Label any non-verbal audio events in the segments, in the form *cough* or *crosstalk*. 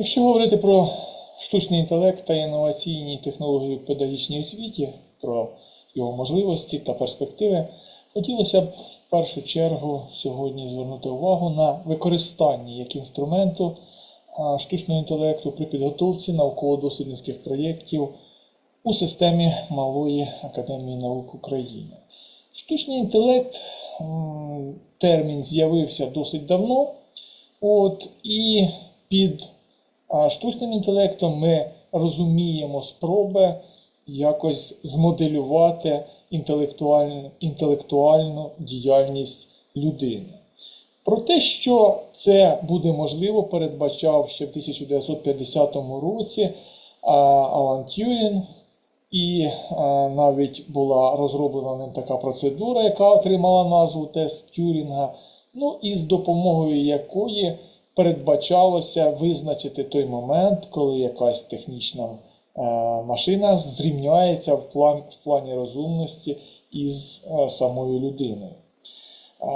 Якщо говорити про штучний інтелект та інноваційні технології в педагогічній освіті, про його можливості та перспективи, хотілося б в першу чергу сьогодні звернути увагу на використання як інструменту штучного інтелекту при підготовці науково-дослідницьких проєктів у системі Малої академії наук України. Штучний інтелект термін з'явився досить давно. От, і під штучним інтелектом ми розуміємо спроби якось змоделювати інтелектуальну, інтелектуальну діяльність людини. Про те, що це буде можливо, передбачав ще в 1950 році Алан Тюрінг, і навіть була розроблена ним така процедура, яка отримала назву тест Тюрінга, ну і з допомогою якої передбачалося визначити той момент, коли якась технічна е, машина зрівняється в, план, в плані розумності із е, самою людиною.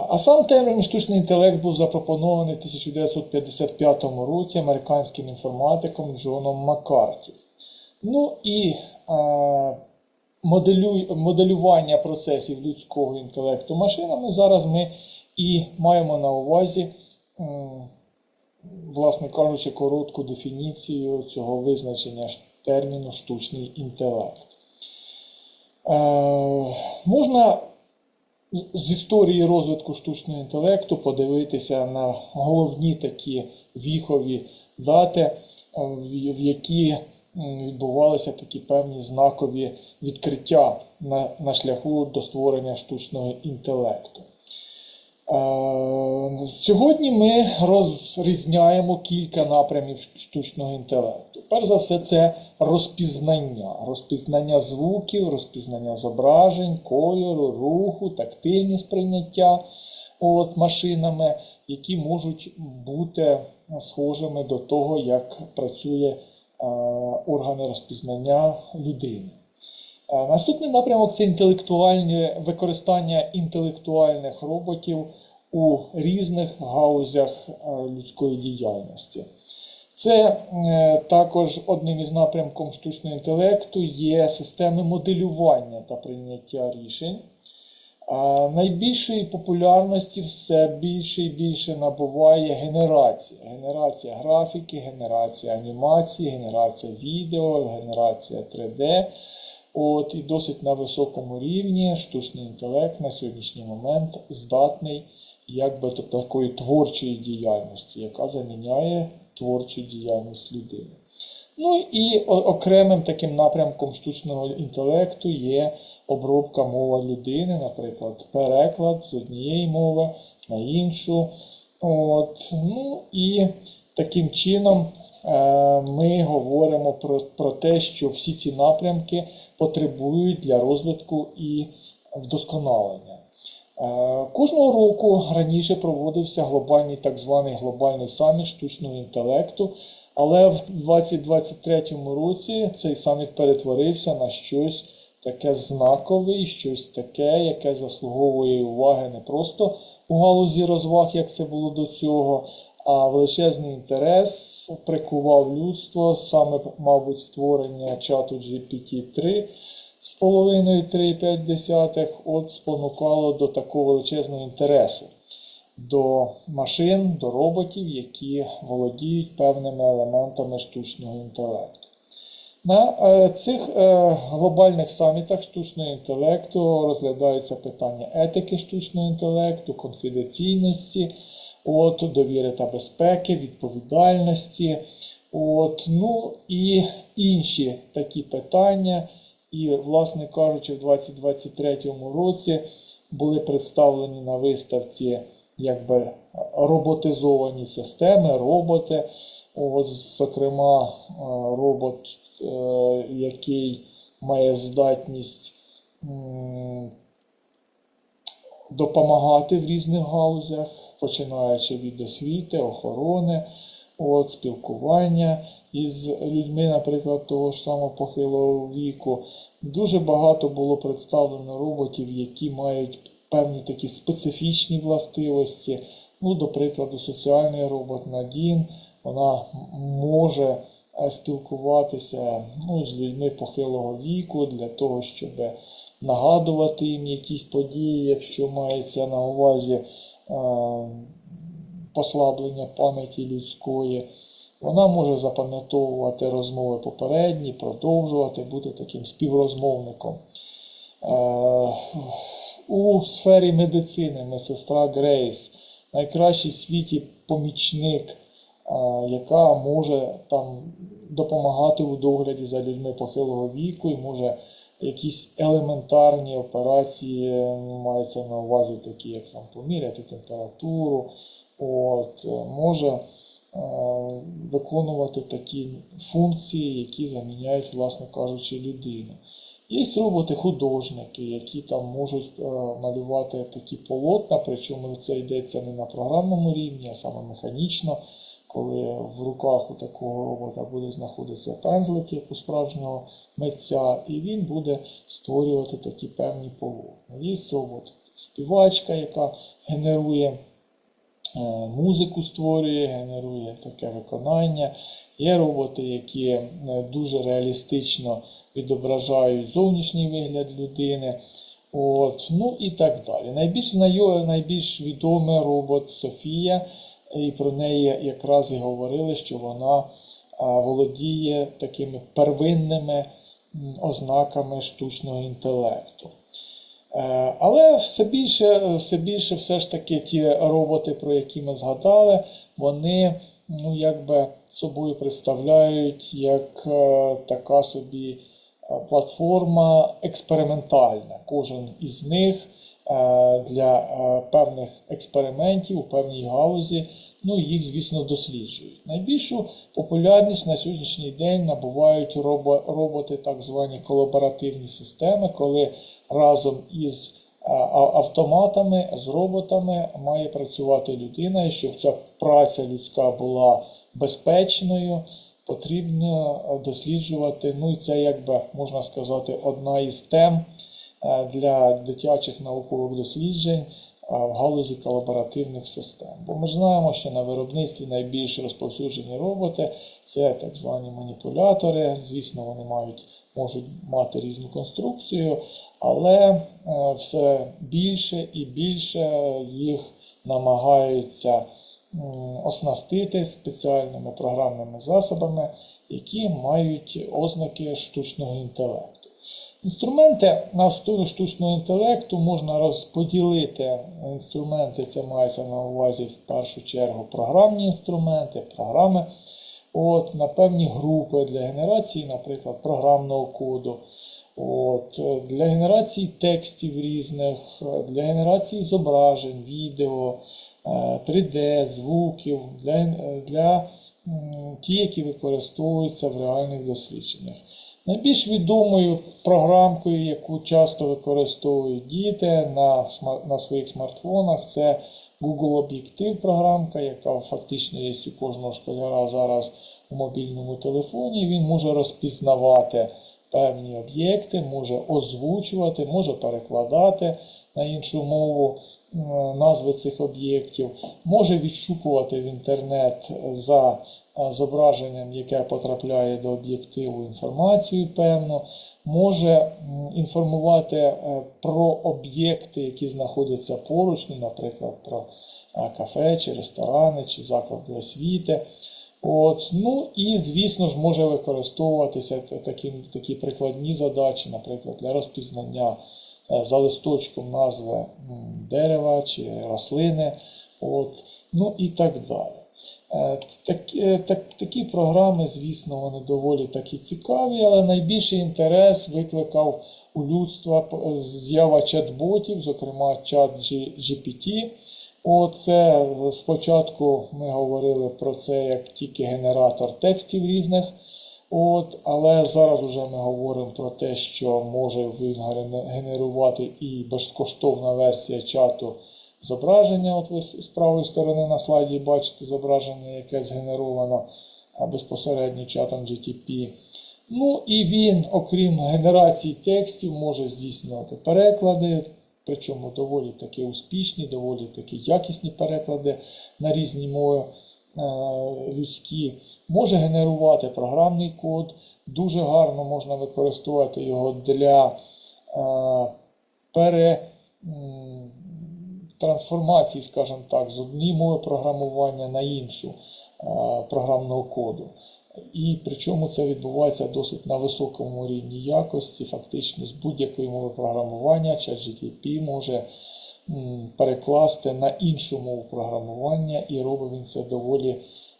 А- сам термін штучний інтелект був запропонований в 1955 році американським інформатиком Джоном Маккарті. Ну і е, моделю, моделювання процесів людського інтелекту машинами зараз ми і маємо на увазі, власне кажучи, коротку дефініцію цього визначення терміну штучний інтелект. Е, можна з- історії розвитку штучного інтелекту подивитися на головні такі віхові дати, е, в які відбувалися такі певні знакові відкриття на, на шляху до створення штучного інтелекту. Е, Сьогодні ми розрізняємо кілька напрямів штучного інтелекту. Перш за все, це розпізнання, розпізнання звуків, розпізнання зображень, кольору, руху, тактильні сприйняття от, машинами, які можуть бути схожими до того, як працює е, органи розпізнання людини. Е, Наступний напрямок це інтелектуальне використання інтелектуальних роботів у різних гаузях е, людської діяльності. Це е, також одним із напрямків штучного інтелекту є системи моделювання та прийняття рішень. Найбільшої популярності все більше і більше набуває генерація. Генерація графіки, генерація анімації, генерація відео, генерація 3D. От, і досить на високому рівні штучний інтелект на сьогоднішній момент здатний якби до такої творчої діяльності, яка заміняє творчу діяльність людини. Ну і окремим таким напрямком штучного інтелекту є обробка мова людини, наприклад, переклад з однієї мови на іншу. От, ну і таким чином е, ми говоримо про, про те, що всі ці напрямки потребують для розвитку і вдосконалення. Кожного року раніше проводився глобальний так званий глобальний саміт штучного інтелекту, але в 2023 році цей саміт перетворився на щось таке знакове, і щось таке, яке заслуговує уваги не просто у галузі розваг, як це було до цього, а величезний інтерес прикував людство, саме, мабуть, створення чату GPT-3 з половиною 3,5 от спонукало до такого величезного інтересу до машин, до роботів, які володіють певними елементами штучного інтелекту. На е, цих е, глобальних самітах штучного інтелекту розглядаються питання етики штучного інтелекту, конфіденційності, от, довіри та безпеки, відповідальності, от, ну і інші такі питання. І, власне кажучи, в 2023 році були представлені на виставці якби роботизовані системи, роботи. От, зокрема, е, робот, е, який має здатність допомагати в різних гаузях, починаючи від освіти, охорони, от, спілкування із людьми, наприклад, того ж самого похилого віку. Дуже багато було представлено роботів, які мають певні такі специфічні властивості. Ну, до прикладу, соціальний робот Надін, вона може е, спілкуватися ну, з людьми похилого віку для того, щоб нагадувати їм якісь події, якщо мається на увазі е, послаблення пам'яті людської. Вона може запам'ятовувати розмови попередні, продовжувати, бути таким співрозмовником. Е, У сфері медицини медсестра Грейс найкращий в світі помічник, е, яка може там допомагати у догляді за людьми похилого віку і може якісь елементарні операції, мається на увазі такі, як там поміряти температуру, от, може виконувати такі функції, які заміняють, власне кажучи, людину. Є роботи-художники, які там можуть е, малювати такі полотна, причому це йдеться не на програмному рівні, а саме механічно, коли в руках у такого робота буде знаходитися пензлик, як у справжнього митця, і він буде створювати такі певні полотна. Є робот співачка, яка генерує музику створює, генерує таке виконання. Є роботи, які е, дуже реалістично відображають зовнішній вигляд людини. От, ну і так далі. Найбільш знайомий, найбільш відомий робот Софія, і про неї якраз і говорили, що вона володіє такими первинними ознаками штучного інтелекту. Е, Але все більше, все більше, все ж таки, ті роботи, про які ми згадали, вони ну, якби собою представляють як е, така собі е, платформа експериментальна. Кожен із них для певних експериментів у певній галузі, ну їх, звісно, досліджують. Найбільшу популярність на сьогоднішній день набувають роботи, так звані колаборативні системи, коли разом із автоматами, з роботами має працювати людина, і щоб ця праця людська була безпечною, потрібно досліджувати. Ну і це, якби можна сказати, одна із тем е, для дитячих наукових досліджень в галузі колаборативних систем. Бо ми знаємо, що на виробництві найбільш розповсюджені роботи це так звані маніпулятори. Звісно, вони мають, можуть мати різну конструкцію, але е, все більше і більше їх намагаються оснастити спеціальними програмними засобами, які мають ознаки штучного інтелекту. Інструменти на основі штучного інтелекту можна розподілити. Інструменти це мається на увазі в першу чергу програмні інструменти, програми. От, на певні групи для генерації, наприклад, програмного коду. От, е, для генерації текстів різних, е, для генерації зображень, відео, е, 3D, звуків, для, е, для ті, які використовуються в реальних дослідженнях. Найбільш відомою програмкою, яку часто використовують діти на, на своїх смартфонах, це Google Об'єктив програмка, яка фактично є у кожного школяра зараз у мобільному телефоні. Він може розпізнавати певні об'єкти, може озвучувати, може перекладати на іншу мову назви цих об'єктів, може відшукувати в інтернет за е, зображенням, яке потрапляє до об'єктиву інформацію певну, може інформувати е, про об'єкти, які знаходяться поруч, ну, наприклад, про е, кафе чи ресторани, чи заклади освіти. От, ну і, звісно ж, може використовуватися такі, такі прикладні задачі, наприклад, для розпізнання е, за листочком назви дерева чи рослини, от, ну і так далі. Е, Так, е, так, такі програми, звісно, вони доволі такі цікаві, але найбільший інтерес викликав у людства з'ява чат-ботів, зокрема чат GPT. Оце спочатку ми говорили про це як тільки генератор текстів різних. От, але зараз вже ми говоримо про те, що може генерувати і безкоштовна версія чату зображення. От ви з правої сторони на слайді бачите зображення, яке згенеровано безпосередньо чатом GTP. Ну і він, окрім генерації текстів, може здійснювати переклади, причому доволі таки успішні, доволі таки якісні переклади на різні мови. людські, може генерувати програмний код. Дуже гарно можна використовувати його для е, пере, м, трансформації, скажімо так, з однієї мови програмування на іншу е, програмного коду. І причому це відбувається досить на високому рівні якості. Фактично з будь-якої мови програмування ChatGPT може перекласти на іншу мову програмування, і робить він це доволі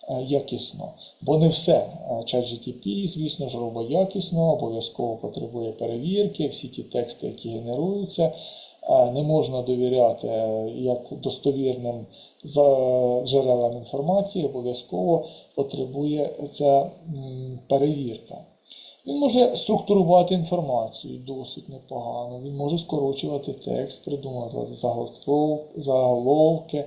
е, якісно. Бо не все е, ChatGPT, звісно ж, робить якісно, обов'язково потребує перевірки, всі ті тексти, які генеруються. е, Не можна довіряти як достовірним за джерелам інформації, обов'язково потребує ця перевірка. Він може структурувати інформацію досить непогано. Він може скорочувати текст, придумувати заголов- заголовки,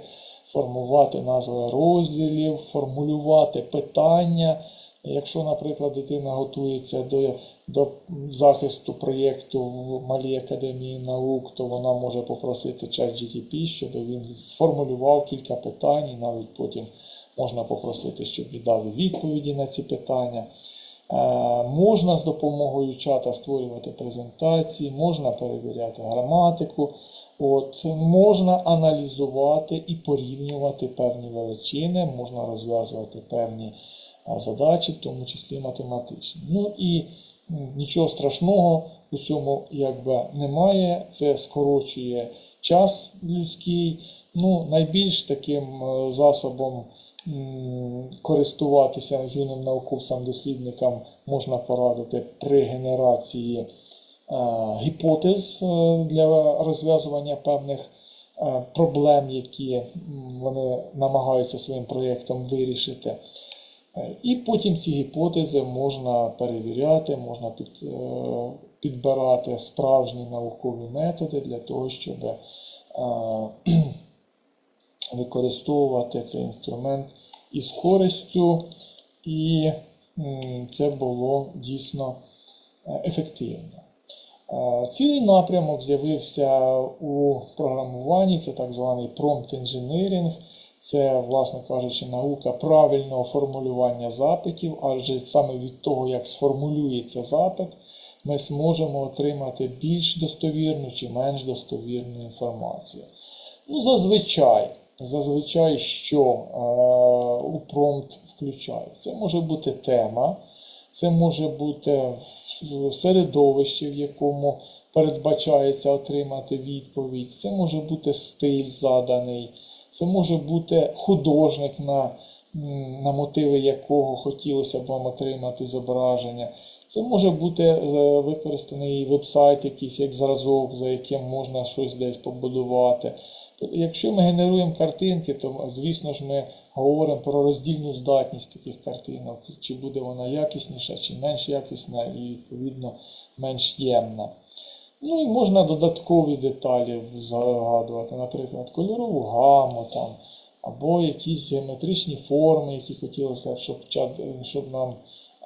формувати назви розділів, формулювати питання. Якщо, наприклад, дитина готується до, до захисту проєкту в Малій академії наук, то вона може попросити ChatGTP, щоб він сформулював кілька питань, і навіть потім можна попросити, щоб віддав відповіді на ці питання. Е, Можна з допомогою чата створювати презентації, можна перевіряти граматику, от, можна аналізувати і порівнювати певні величини, можна розв'язувати певні задачі, в тому числі математичні. Ну і нічого страшного у цьому якби немає. Це скорочує час людський. Ну, найбільш таким е, засобом користуватися юним науковцям-дослідникам можна порадити при генерації е, гіпотез е, для розв'язування певних проблем, які вони намагаються своїм проєктом вирішити. Е, І потім ці гіпотези можна перевіряти, можна під, е, підбирати справжні наукові методи для того, щоб е, *clears throat* використовувати цей інструмент із користю, і це було дійсно ефективно. Цілий напрямок з'явився у програмуванні, це так званий prompt engineering. Це, власне кажучи, наука правильного формулювання запитів, адже саме від того, як сформулюється запит, ми зможемо отримати більш достовірну чи менш достовірну інформацію. Ну, зазвичай, зазвичай, що е, у промпт включають? Це може бути тема, це може бути середовище, в якому передбачається отримати відповідь, це може бути стиль заданий, це може бути художник, на, на мотиви якого хотілося б вам отримати зображення. Це може бути е, використаний веб-сайт, якийсь як зразок, за яким можна щось десь побудувати. Якщо ми генеруємо картинки, то звісно ж ми говоримо про роздільну здатність таких картинок, чи буде вона якісніша, чи менш якісна і відповідно менш ємна. Ну і можна додаткові деталі згадувати, наприклад, кольорову гаму там, або якісь геометричні форми, які хотілося, щоб, щоб нам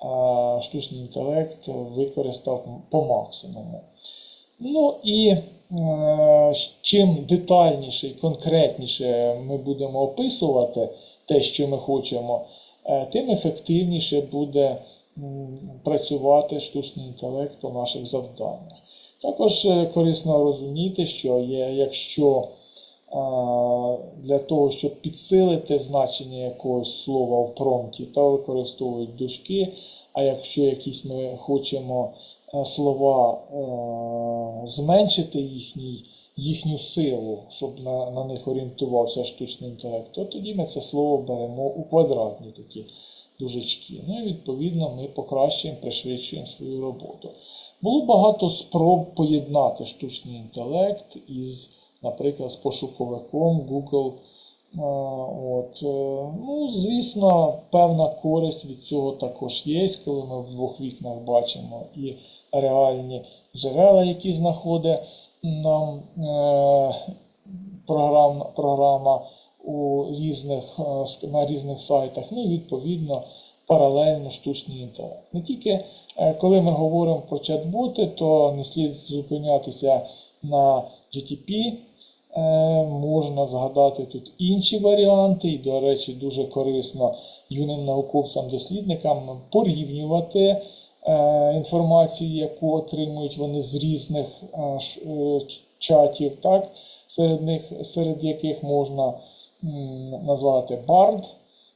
а, штучний інтелект використав по максимуму. Ну і е, чим детальніше і конкретніше ми будемо описувати те, що ми хочемо, е, тим ефективніше буде працювати штучний інтелект по наших завданнях. Також е, корисно розуміти, що є, якщо для того, щоб підсилити значення якогось слова в промпті, то використовують дужки, а якщо якісь ми хочемо е, слова е, зменшити їхній, їхню силу, щоб на, на них орієнтувався штучний інтелект, то тоді ми це слово беремо у квадратні такі дужечки. Ну і відповідно ми покращуємо, пришвидшуємо свою роботу. Було багато спроб поєднати штучний інтелект із, наприклад, з пошуковиком Google. От, е, ну, звісно, певна користь від цього також є, коли ми в двох вікнах бачимо і реальні джерела, які знаходить нам е, програм, програма у різних, е, на різних сайтах, ну відповідно паралельно штучний інтелект. Не тільки е, коли ми говоримо про чат-боти, то не слід зупинятися на GTP Е, Можна згадати тут інші варіанти, і, до речі, дуже корисно юним науковцям-дослідникам порівнювати е, інформацію, яку отримують вони з різних чатів, так? серед, них, серед яких можна назвати BARD,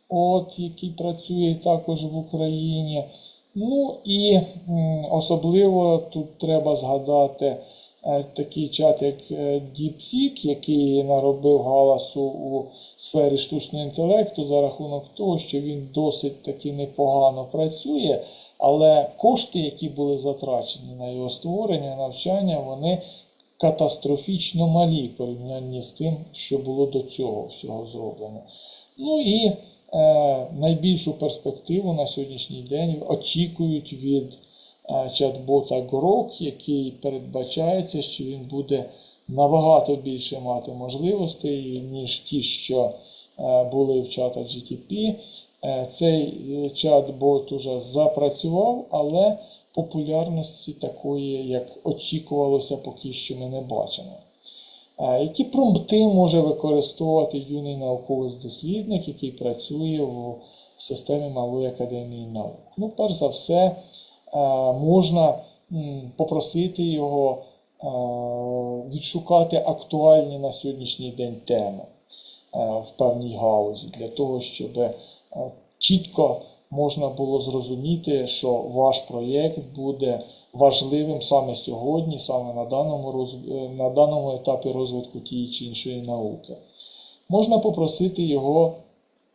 от, який працює також в Україні. Ну і особливо тут треба згадати е, такий чат, як е, DeepSeek, який наробив галасу у сфері штучного інтелекту за рахунок того, що він досить таки непогано працює, але кошти, які були затрачені на його створення, навчання, вони катастрофічно малі порівнянні з тим, що було до цього всього зроблено. Ну і найбільшу перспективу на сьогоднішній день очікують від чат-бота Grok, який передбачається, що він буде набагато більше мати можливостей, ніж ті, що були в чата GTP. Е, Цей е, чат-бот уже запрацював, але популярності такої, як очікувалося, поки що ми не бачимо. Які промпти може використовувати юний науковець-дослідник, який працює в системі Малої академії наук? Ну, перш за все, можна попросити його відшукати актуальні на сьогоднішній день теми в певній галузі, для того, щоб чітко можна було зрозуміти, що ваш проєкт буде важливим саме сьогодні, саме на даному, е, на даному етапі розвитку тієї чи іншої науки. Можна попросити його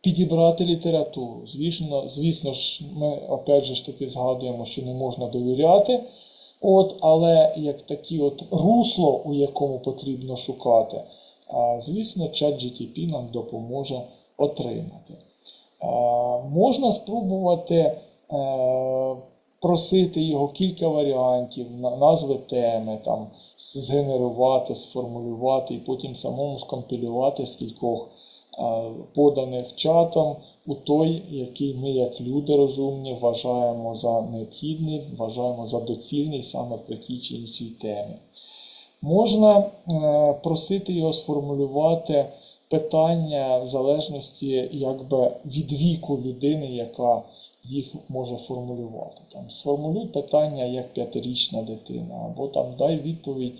підібрати літературу. Звісно, звісно ж, ми опять же ж таки згадуємо, що не можна довіряти. От, але як такі от русло, у якому потрібно шукати, звісно, чат GTP нам допоможе отримати. Можна спробувати е, просити його кілька варіантів, назви теми, там, згенерувати, сформулювати і потім самому скомпілювати з кількох е, поданих чатом у той, який ми, як люди розумні, вважаємо за необхідний, вважаємо за доцільний саме при тій чи іншій темі. Можна е, просити його сформулювати питання в залежності якби, від віку людини, яка їх може формулювати. Там, сформулюй питання як п'ятирічна дитина, або там дай відповідь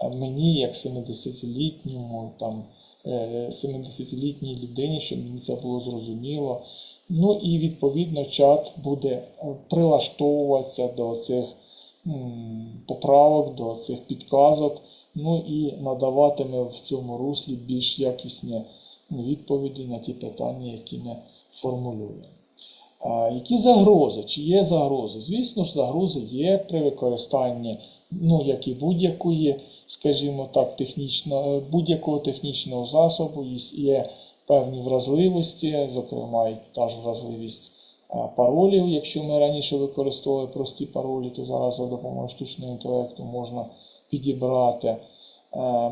е, мені, як 70-літньому, там, е, 70-літній людині, щоб мені це було зрозуміло. Ну і відповідно чат буде е, прилаштовуватися до цих поправок, до цих підказок, ну і надаватиме в цьому руслі більш якісні відповіді на ті питання, які ми формулюємо. Які загрози? Чи є загрози? Звісно ж, загрози є при використанні, ну, як і будь-якої, скажімо так, технічно, е, будь-якого технічного засобу Є- певні вразливості, зокрема, і та ж вразливість паролів. Якщо ми раніше використовували прості паролі, то зараз за допомогою штучного інтелекту можна підібрати. Е,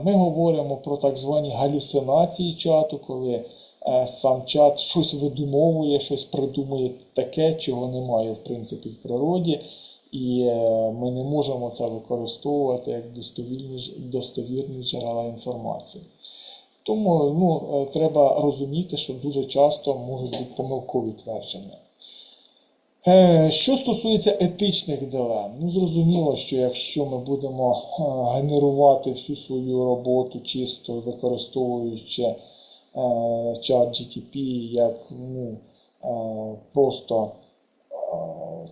Ми говоримо про так звані галюцинації чату, коли е, сам чат щось видумовує, щось придумує таке, чого немає в принципі в природі, і е, ми не можемо це використовувати як достовірні, достовірні джерела інформації. Тому ну, треба розуміти, що дуже часто можуть бути помилкові твердження. Е, Що стосується етичних дилем, ну зрозуміло, що якщо ми будемо е, генерувати всю свою роботу чисто використовуючи е, чат GTP як ну, просто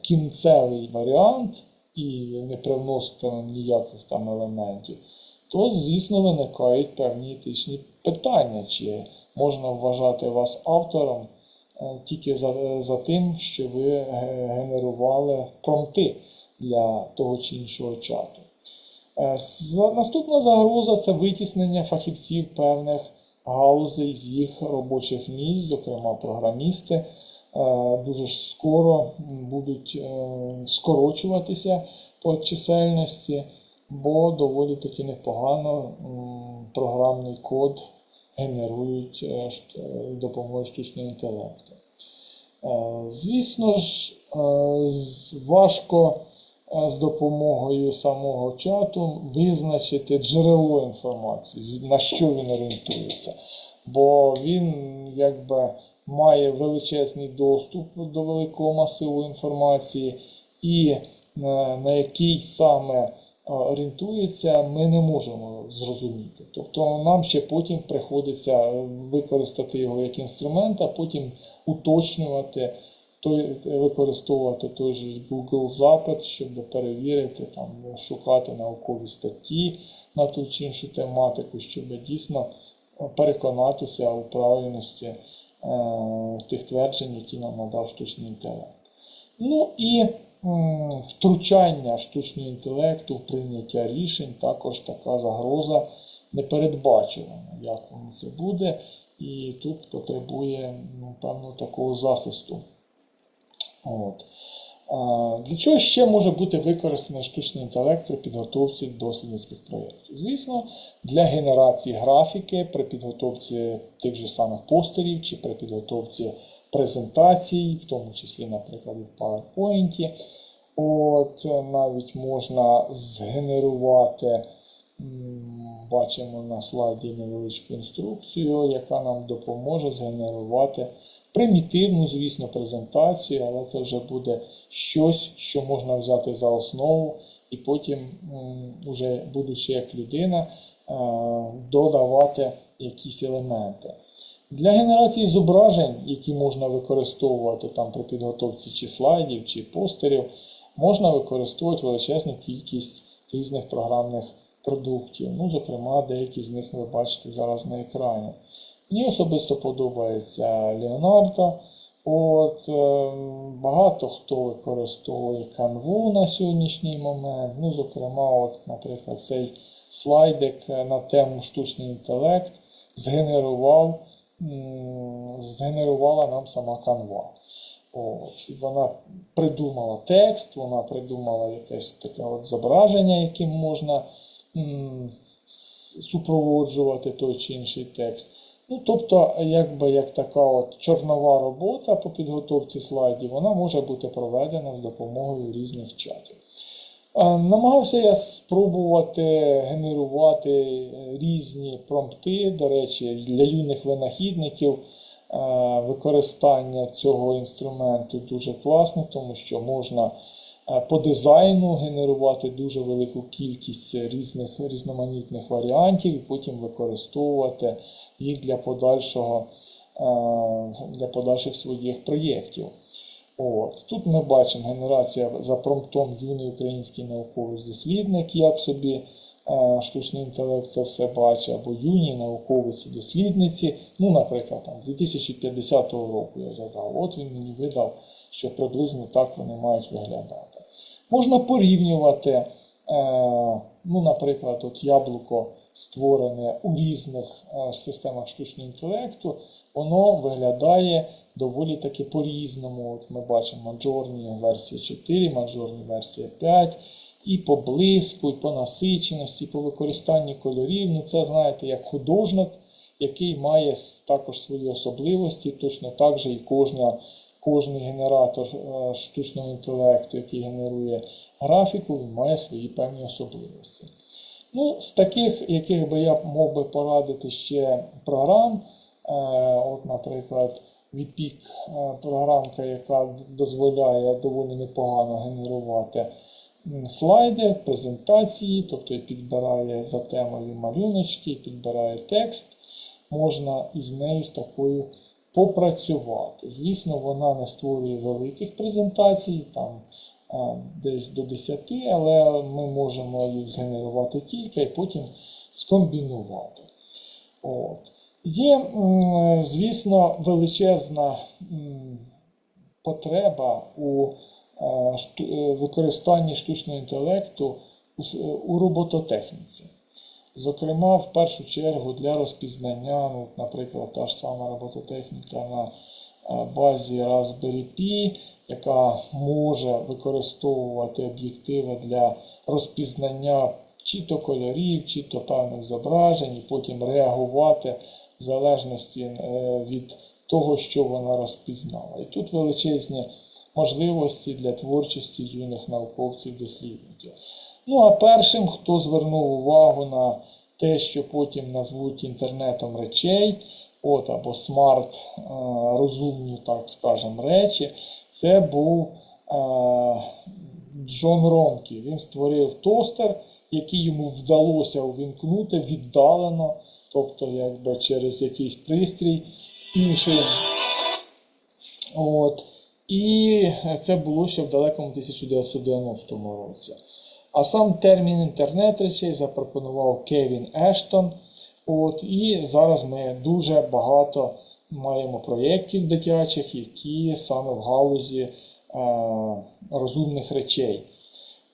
кінцевий варіант і не привносити ніяких там елементів, то, звісно, виникають певні етичні питання, чи можна вважати вас автором тільки за, за тим, що ви генерували промпти для того чи іншого чату. Е, Наступна загроза це витіснення фахівців певних галузей з їх робочих місць, зокрема програмісти, е, дуже ж скоро будуть е, скорочуватися по чисельності, бо доволі таки непогано програмний код генерують е, е, допомогою штучного інтелекту. Е, Звісно ж, важко з допомогою самого чату визначити джерело інформації, на що він орієнтується. Бо він якби має величезний доступ до великого масиву інформації, і на який саме орієнтується, ми не можемо зрозуміти. Тобто нам ще потім приходиться використати його як інструмент, а потім уточнювати, той, використовувати той же Google запит, щоб перевірити, там, шукати наукові статті на ту чи іншу тематику, щоб дійсно переконатися у правильності е, тих тверджень, які нам надав штучний інтелект. Ну і втручання штучного інтелекту в прийняття рішень також така загроза непередбачувана, як воно це буде, і тут потребує ну, певного такого захисту. От. Для чого ще може бути використаний штучний інтелект при підготовці дослідницьких проєктів? Звісно, для генерації графіки при підготовці тих же самих постерів чи при підготовці презентацій, в тому числі, наприклад, в PowerPoint. От, е, навіть можна згенерувати, бачимо на слайді невеличку інструкцію, яка нам допоможе згенерувати примітивну, звісно, презентацію, але це вже буде щось, що можна взяти за основу, і потім, уже будучи як людина, е, додавати якісь елементи. Для генерації зображень, які можна використовувати там при підготовці чи слайдів, чи постерів, можна використовувати величезну кількість різних програмних продуктів. Ну, зокрема, деякі з них ви бачите зараз на екрані. Мені особисто подобається Leonardo. От, е, багато хто використовує Canvu на сьогоднішній момент. Ну, зокрема, от, наприклад, цей слайдик е, на тему штучний інтелект згенерував, згенерувала нам сама Canva. От, вона придумала текст, вона придумала якесь таке от зображення, яким можна м, супроводжувати той чи інший текст. Ну, тобто, якби як така от чорнова робота по підготовці слайдів, вона може бути проведена з допомогою різних чатів. Е, Намагався я спробувати генерувати різні промпти. До речі, для юних винахідників е, використання цього інструменту дуже класне, тому що можна е, по дизайну генерувати дуже велику кількість різних різноманітних варіантів і потім використовувати їх для подальшого для подальших своїх проєктів. От. Тут ми бачимо генерація за промптом юний український науковець-дослідник, як собі е, штучний інтелект це все бачить, або юні науковиці-дослідниці. Ну, наприклад, там, 2050 року я задав. От він мені видав, що приблизно так вони мають виглядати. Можна порівнювати, е, ну, наприклад, от яблуко створене у різних е, системах штучного інтелекту, воно виглядає доволі таки по-різному. От ми бачимо Маджорні версія 4, Маджорні версія 5, і по блиску, і по насиченості, і по використанні кольорів. Ну, це, знаєте, як художник, який має також свої особливості, точно так же і кожна. Кожний генератор е, штучного інтелекту, який генерує графіку, він має свої певні особливості. Ну, з таких, яких би я мог би порадити ще програм, е, от, наприклад, VPIC програмка, яка дозволяє доволі непогано генерувати слайди, презентації, тобто підбирає за темою малюночки, підбирає текст. Можна із нею з такою попрацювати. Звісно, вона не створює великих презентацій, там десь до 10, але ми можемо їх згенерувати кілька і потім скомбінувати. От. Є, звісно, величезна потреба у е, е, використанні штучного інтелекту у робототехніці. Зокрема, в першу чергу для розпізнання, ну, наприклад, та ж сама робототехніка на е, базі Raspberry Pi, яка може використовувати об'єктиви для розпізнання чи то кольорів, чи то певних зображень, і потім реагувати в залежності е, від того, що вона розпізнала. І тут величезні можливості для творчості юних науковців-дослідників. Ну а першим, хто звернув увагу на те, що потім назвуть інтернетом речей, от або смарт е, розумні, так скажемо, речі, це був е, Джон Ронкі. Він створив тостер, який йому вдалося увімкнути віддалено, тобто якби через якийсь пристрій інший. От. І це було ще в далекому 1990 році. А сам термін інтернет речей запропонував Кевін Ештон. От, і зараз ми дуже багато маємо проєктів дитячих, які саме в галузі е, розумних речей.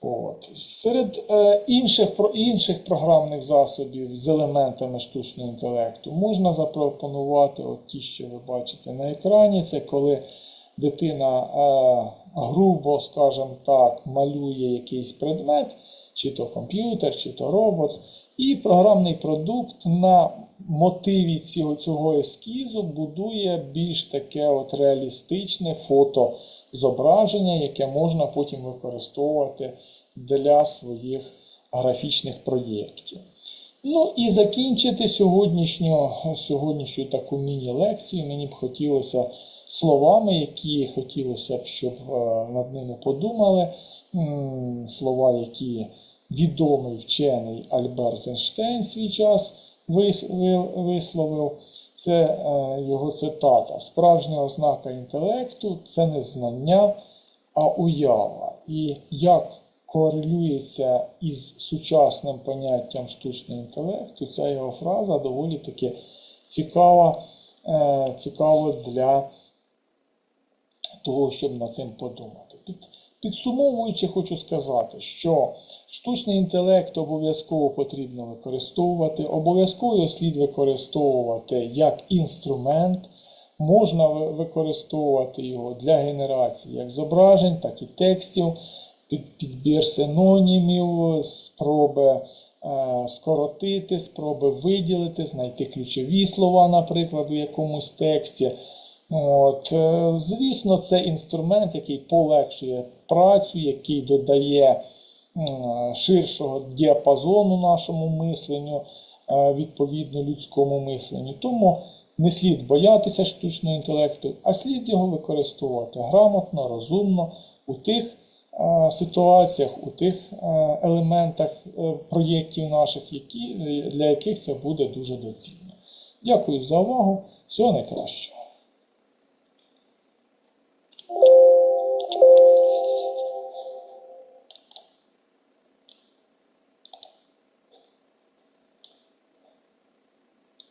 От. Серед е, інших, про, інших програмних засобів з елементами штучного інтелекту можна запропонувати от ті, що ви бачите на екрані. Це коли дитина е, грубо, скажімо так, малює якийсь предмет, чи то комп'ютер, чи то робот. І програмний продукт на мотиві цього, цього ескізу будує більш таке от реалістичне фотозображення, яке можна потім використовувати для своїх графічних проєктів. Ну і закінчити сьогоднішню, сьогоднішню таку міні-лекцію мені б хотілося словами, які хотілося б, щоб е, над ними подумали. Слова, які відомий вчений Альберт Ейнштейн свій час вис- висловив. Це е, його цитата. Справжня ознака інтелекту це не знання, а уява. І як корелюється із сучасним поняттям штучного інтелекту, ця його фраза доволі таки цікава, е, цікава для того, щоб над цим подумати. Під, підсумовуючи, хочу сказати, що штучний інтелект обов'язково потрібно використовувати, обов'язково слід використовувати як інструмент. Можна використовувати його для генерації як зображень, так і текстів, підбір синонімів, спроби е, скоротити, спроби виділити, знайти ключові слова, наприклад, у якомусь тексті. От, е, звісно, це інструмент, який полегшує працю, який додає ширшого діапазону нашому мисленню, е, відповідно людському мисленню. Тому не слід боятися штучного інтелекту, а слід його використовувати грамотно, розумно у тих е, ситуаціях, у тих е, елементах е, проєктів наших, які, для яких це буде дуже доцільно. Дякую за увагу. Всього найкращого.